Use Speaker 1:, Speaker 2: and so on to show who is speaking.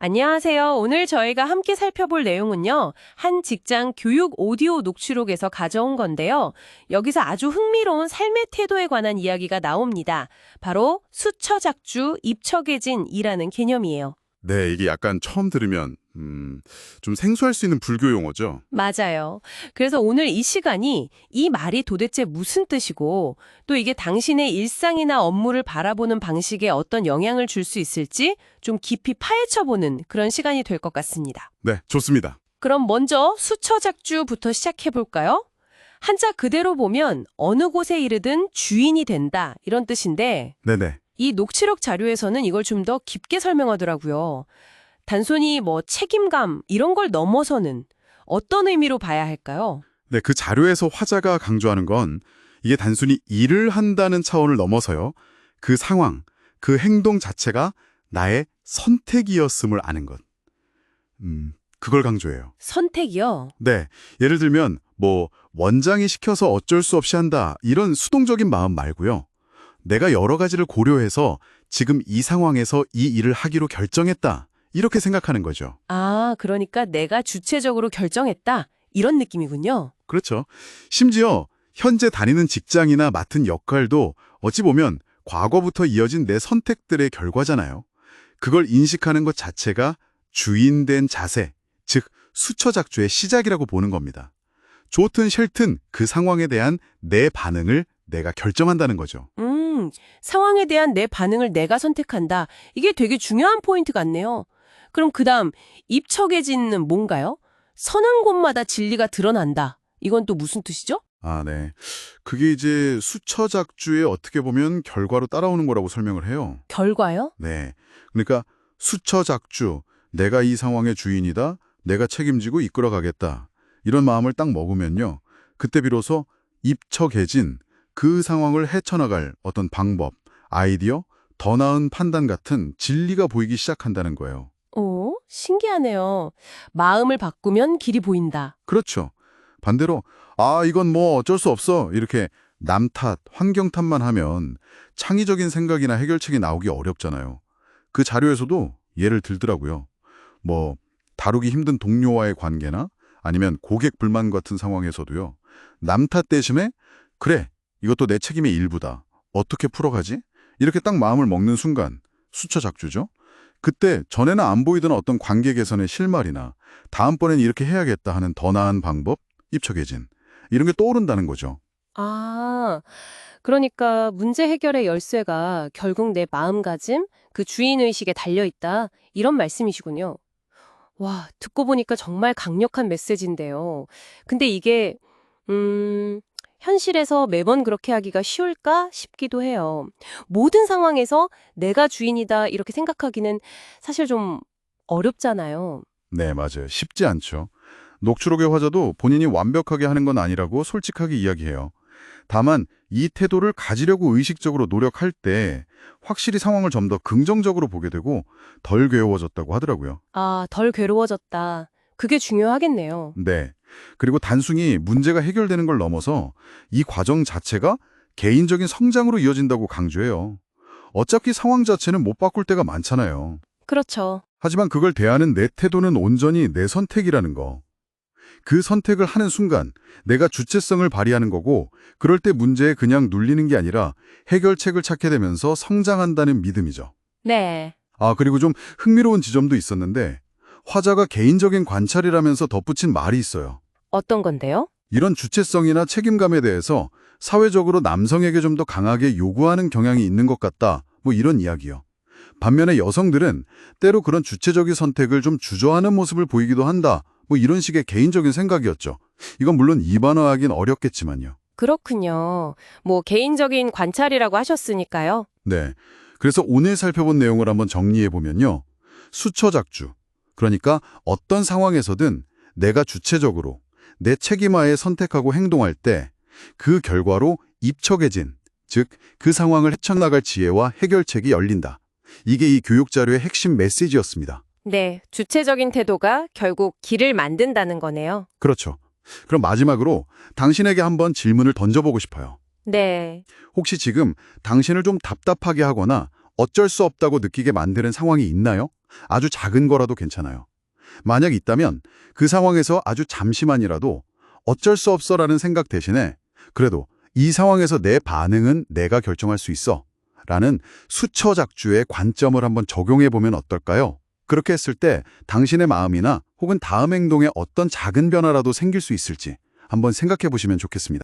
Speaker 1: 안녕하세요. 오늘 저희가 함께 살펴볼 내용은요. 한 직장 교육 오디오 녹취록에서 가져온 건데요. 여기서 아주 흥미로운 삶의 태도에 관한 이야기가 나옵니다. 바로 수처작주, 입처계진이라는 개념이에요.
Speaker 2: 네, 이게 약간 처음 들으면 음, 좀 생소할 수 있는 불교 용어죠.
Speaker 1: 맞아요. 그래서 오늘 이 시간이 이 말이 도대체 무슨 뜻이고 또 이게 당신의 일상이나 업무를 바라보는 방식에 어떤 영향을 줄 수 있을지 좀 깊이 파헤쳐보는 그런 시간이 될 것 같습니다.
Speaker 2: 네, 좋습니다.
Speaker 1: 그럼 먼저 수처작주부터 시작해볼까요? 한자 그대로 보면 어느 곳에 이르든 주인이 된다 이런 뜻인데
Speaker 2: 네네.
Speaker 1: 이 녹취록 자료에서는 이걸 좀 더 깊게 설명하더라고요. 단순히 뭐 책임감 이런 걸 넘어서는 어떤 의미로 봐야 할까요?
Speaker 2: 네, 그 자료에서 화자가 강조하는 건 이게 단순히 일을 한다는 차원을 넘어서요. 그 상황, 그 행동 자체가 나의 선택이었음을 아는 것. 음, 그걸 강조해요.
Speaker 1: 선택이요.
Speaker 2: 네, 예를 들면 뭐 원장이 시켜서 어쩔 수 없이 한다 이런 수동적인 마음 말고요. 내가 여러 가지를 고려해서 지금 이 상황에서 이 일을 하기로 결정했다 이렇게 생각하는 거죠.
Speaker 1: 아, 그러니까 내가 주체적으로 결정했다 이런 느낌이군요.
Speaker 2: 그렇죠. 심지어 현재 다니는 직장이나 맡은 역할도 어찌 보면 과거부터 이어진 내 선택들의 결과잖아요. 그걸 인식하는 것 자체가 주인된 자세, 즉 수처작주의 시작이라고 보는 겁니다. 좋든 싫든 그 상황에 대한 내 반응을 내가 결정한다는 거죠.
Speaker 1: 음, 상황에 대한 내 반응을 내가 선택한다. 이게 되게 중요한 포인트 같네요. 그럼 그 다음, 입척해진는 뭔가요? 서는 곳마다 진리가 드러난다. 이건 또 무슨 뜻이죠?
Speaker 2: 아, 네. 그게 이제 수처작주에 어떻게 보면 결과로 따라오는 거라고 설명을 해요.
Speaker 1: 결과요?
Speaker 2: 네. 그러니까 수처작주, 내가 이 상황의 주인이다, 내가 책임지고 이끌어가겠다. 이런 마음을 딱 먹으면요. 그때 비로소 입처개진, 그 상황을 헤쳐나갈 어떤 방법, 아이디어, 더 나은 판단 같은 진리가 보이기 시작한다는 거예요.
Speaker 1: 오, 신기하네요. 마음을 바꾸면 길이 보인다.
Speaker 2: 그렇죠. 반대로 아 이건 뭐 어쩔 수 없어 이렇게 남 탓, 환경 탓만 하면 창의적인 생각이나 해결책이 나오기 어렵잖아요. 그 자료에서도 예를 들더라고요. 뭐 다루기 힘든 동료와의 관계나 아니면 고객 불만 같은 상황에서도요. 남 탓 대신에 그래 이것도 내 책임의 일부다. 어떻게 풀어가지? 이렇게 딱 마음을 먹는 순간 수처 작주죠. 그때 전에는 안 보이던 어떤 관계 개선의 실마리나 다음번엔 이렇게 해야겠다 하는 더 나은 방법, 입처 개진 이런 게 떠오른다는 거죠.
Speaker 1: 아, 그러니까 문제 해결의 열쇠가 결국 내 마음가짐, 그 주인의식에 달려있다. 이런 말씀이시군요. 와, 듣고 보니까 정말 강력한 메시지인데요. 근데 이게, 음, 현실에서 매번 그렇게 하기가 쉬울까 싶기도 해요. 모든 상황에서 내가 주인이다 이렇게 생각하기는 사실 좀 어렵잖아요.
Speaker 2: 네, 맞아요. 쉽지 않죠. 녹취록의 화자도 본인이 완벽하게 하는 건 아니라고 솔직하게 이야기해요. 다만 이 태도를 가지려고 의식적으로 노력할 때 확실히 상황을 좀 더 긍정적으로 보게 되고 덜 괴로워졌다고 하더라고요.
Speaker 1: 아, 덜 괴로워졌다. 그게 중요하겠네요.
Speaker 2: 네. 그리고 단순히 문제가 해결되는 걸 넘어서 이 과정 자체가 개인적인 성장으로 이어진다고 강조해요. 어차피 상황 자체는 못 바꿀 때가 많잖아요.
Speaker 1: 그렇죠.
Speaker 2: 하지만 그걸 대하는 내 태도는 온전히 내 선택이라는 거. 그 선택을 하는 순간 내가 주체성을 발휘하는 거고 그럴 때 문제에 그냥 눌리는 게 아니라 해결책을 찾게 되면서 성장한다는 믿음이죠.
Speaker 1: 네.
Speaker 2: 아, 그리고 좀 흥미로운 지점도 있었는데 화자가 개인적인 관찰이라면서 덧붙인 말이 있어요.
Speaker 1: 어떤 건데요?
Speaker 2: 이런 주체성이나 책임감에 대해서 사회적으로 남성에게 좀 더 강하게 요구하는 경향이 있는 것 같다. 뭐 이런 이야기요. 반면에 여성들은 때로 그런 주체적인 선택을 좀 주저하는 모습을 보이기도 한다. 뭐 이런 식의 개인적인 생각이었죠. 이건 물론 입안화하긴 어렵겠지만요.
Speaker 1: 그렇군요. 뭐 개인적인 관찰이라고 하셨으니까요.
Speaker 2: 네. 그래서 오늘 살펴본 내용을 한번 정리해 보면요. 수처작주. 그러니까 어떤 상황에서든 내가 주체적으로 내 책임하에 선택하고 행동할 때 그 결과로 입척해진, 즉 그 상황을 헤쳐나갈 지혜와 해결책이 열린다. 이게 이 교육 자료의 핵심 메시지였습니다.
Speaker 1: 네, 주체적인 태도가 결국 길을 만든다는 거네요.
Speaker 2: 그렇죠. 그럼 마지막으로 당신에게 한번 질문을 던져보고 싶어요.
Speaker 1: 네.
Speaker 2: 혹시 지금 당신을 좀 답답하게 하거나 어쩔 수 없다고 느끼게 만드는 상황이 있나요? 아주 작은 거라도 괜찮아요. 만약 있다면 그 상황에서 아주 잠시만이라도 어쩔 수 없어라는 생각 대신에 그래도 이 상황에서 내 반응은 내가 결정할 수 있어 라는 수처작주의 관점을 한번 적용해 보면 어떨까요? 그렇게 했을 때 당신의 마음이나 혹은 다음 행동에 어떤 작은 변화라도 생길 수 있을지 한번 생각해 보시면 좋겠습니다.